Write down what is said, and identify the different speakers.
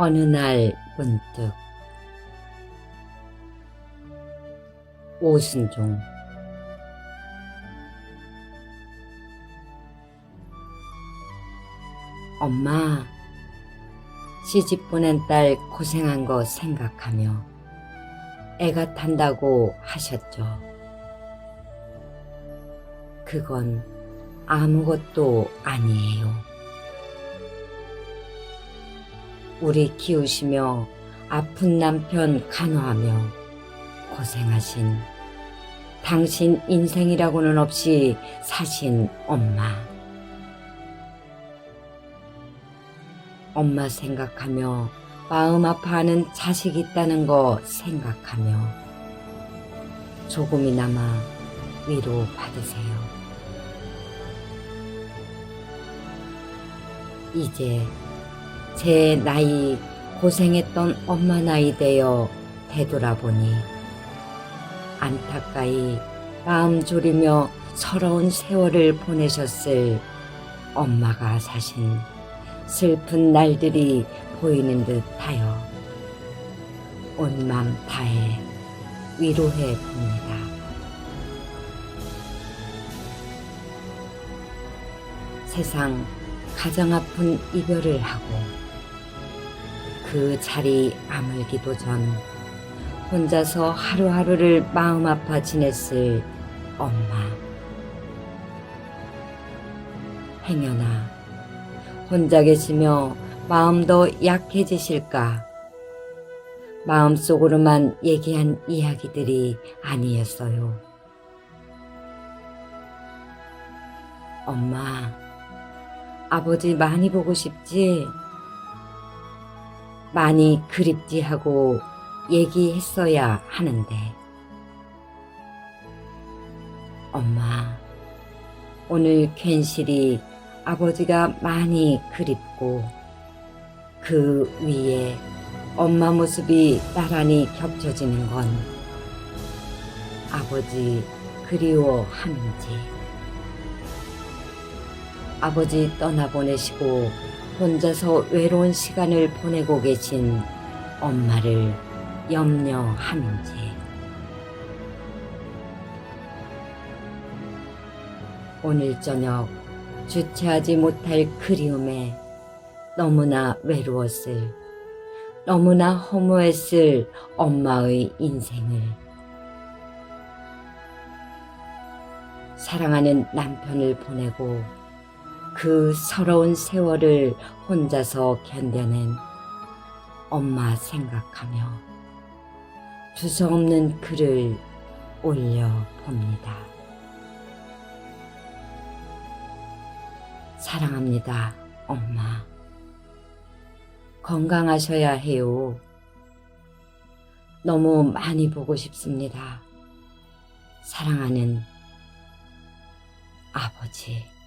Speaker 1: 어느 날 문득 오순종 엄마 시집 보낸 딸 고생한 거 생각하며 애가 탄다고 하셨죠. 그건 아무것도 아니에요. 우리 키우시며 아픈 남편 간호하며 고생하신 당신 인생이라고는 없이 사신 엄마. 엄마 생각하며 마음 아파하는 자식 있다는 거 생각하며 조금이나마 위로 받으세요. 이제 제 나이 고생했던 엄마 나이 되어 되돌아보니 안타까이 마음 졸이며 서러운 세월을 보내셨을 엄마가 사신 슬픈 날들이 보이는 듯 하여 온맘 다해 위로해 봅니다. 세상 가장 아픈 이별을 하고 그 자리 아물기도 전 혼자서 하루하루를 마음 아파 지냈을 엄마. 행여나 혼자 계시며 마음 더 약해지실까? 마음속으로만 얘기한 이야기들이 아니었어요. 엄마, 아버지 많이 보고 싶지? 많이 그립지 하고 얘기했어야 하는데. 엄마, 오늘 괜시리 아버지가 많이 그립고 그 위에 엄마 모습이 나란히 겹쳐지는 건 아버지 그리워함인지 아버지 떠나보내시고 혼자서 외로운 시간을 보내고 계신 엄마를 염려함인지 오늘 저녁 주체하지 못할 그리움에 너무나 외로웠을, 너무나 허무했을 엄마의 인생을 사랑하는 남편을 보내고 그 서러운 세월을 혼자서 견뎌낸 엄마 생각하며 두서없는 글을 올려봅니다. 사랑합니다, 엄마. 건강하셔야 해요. 너무 많이 보고 싶습니다. 사랑하는 아버지.